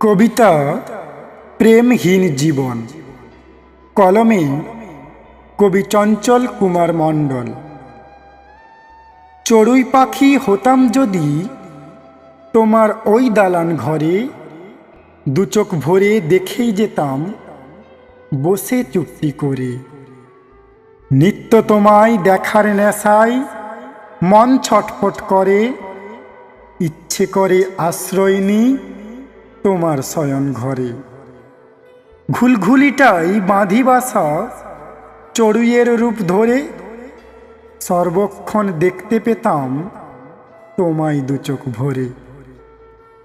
কবিতা প্রেমহীন জীবন। কলমে কবি চঞ্চল কুমার মণ্ডল। চড়ুই পাখি হতাম যদি তোমার ওই দালান ঘরে, দু চোখ ভরে দেখেই যেতাম বসে চুক্তি করে। নিত্য তোমায় দেখার নেশায় মন ছটফট করে, ইচ্ছে করে আশ্রয় নিই তোমার শয়ন ঘরে। ঘুলঘুলিটাই বাঁধি বাসা চড়ুইয়ের রূপ ধরে। সর্বক্ষণ দেখতে পেতাম তোমায় দু চোখ ভরে।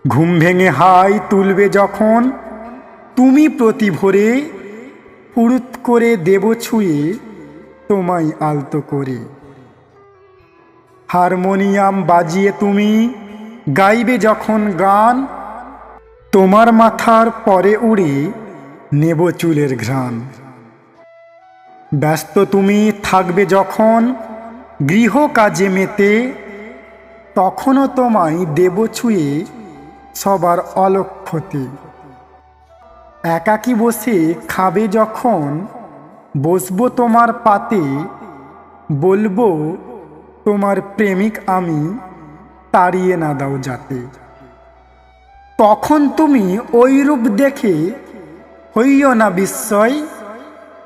ঘুম ভেঙে হাই তুলবে যখন তুমি প্রতি ভোরে পুরুত করে দেব ছুঁয়ে তোমায় আলতো করে। হারমোনিয়াম বাজিয়ে তুমি গাইবে যখন গান তোমার মাথার পরে উড়ে নেব চুলের ঘ্রাণ। ব্যস্ত তুমি থাকবে যখন গৃহ কাজে মেতে, তখনও তোমায় দেব ছুঁয়ে সবার অলক্ষতে একাকি বসে খাবে যখন বসবো তোমার পাতে, বলব তোমার প্রেমিক আমি তাড়িয়ে না দাও যাতে। তখন তুমি ওই রূপ দেখে হইও না বিস্ময়,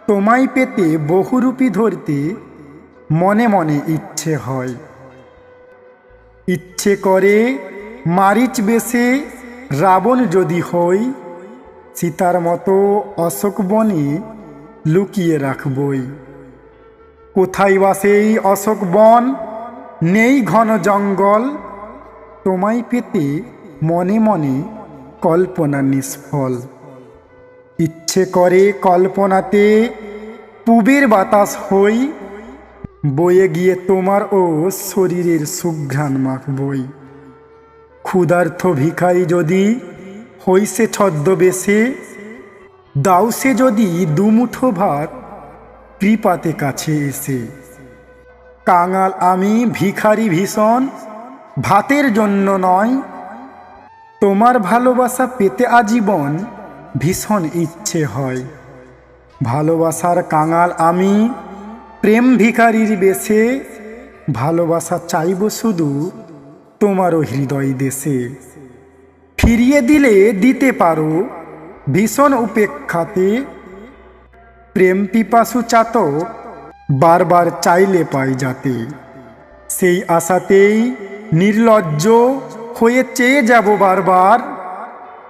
তোমায় পেতে বহুরূপী ধরতে মনে মনে ইচ্ছে হয়। ইচ্ছে করে মারিচ বেশে রাবণ যদি হই, সীতার মতো অশোক বনে লুকিয়ে রাখবই। কোথায় বা সেই অশোক বন, নেই ঘন জঙ্গল, তোমায় পেতে মনে মনে কল্পনা নিষ্ফল। ইচ্ছে করে কল্পনাতে পুবের বাতাস হই, বয়ে গিয়ে তোমার ও শরীরের সুঘ্রাণ মাখবই। ক্ষুধার্থ ভিখারি যদি হইসে ছদ্মবেশে, দাও সে যদি দুমুঠো ভাত কৃপাতে কাছে এসে। কাঙাল আমি ভিখারি ভীষণ, ভাতের জন্য নয় তোমার ভালোবাসা পেতে আজীবন ভীষণ ইচ্ছে হয়। ভালোবাসার কাঙাল আমি প্রেম ভিখারির বেশে, ভালোবাসা চাইব শুধু তোমারও হৃদয় দেশে। ফিরিয়ে দিলে দিতে পারো ভীষণ উপেক্ষাতে, প্রেম পিপাসু চাতক বারবার চাইলে পাই যাতে। সেই আশাতেই নির্লজ্জ হয়ে চেয়ে যাব বারবার।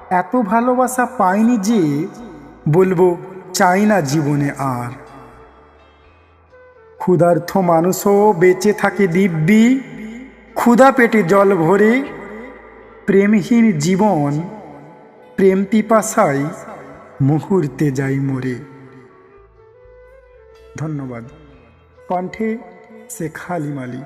এত ভালোবাসা পাইনি যে বলব চাই না জীবনে আর। ক্ষুধার্থ মানুষও বেঁচে থাকে দিব্যি, ক্ষুধা পেটে জল ভরে। প্রেমহীন জীবন, প্রেম পিপাসায় মুহূর্তে যাই মরে। ধন্যবাদ। কণ্ঠে শেখ হালিম আলী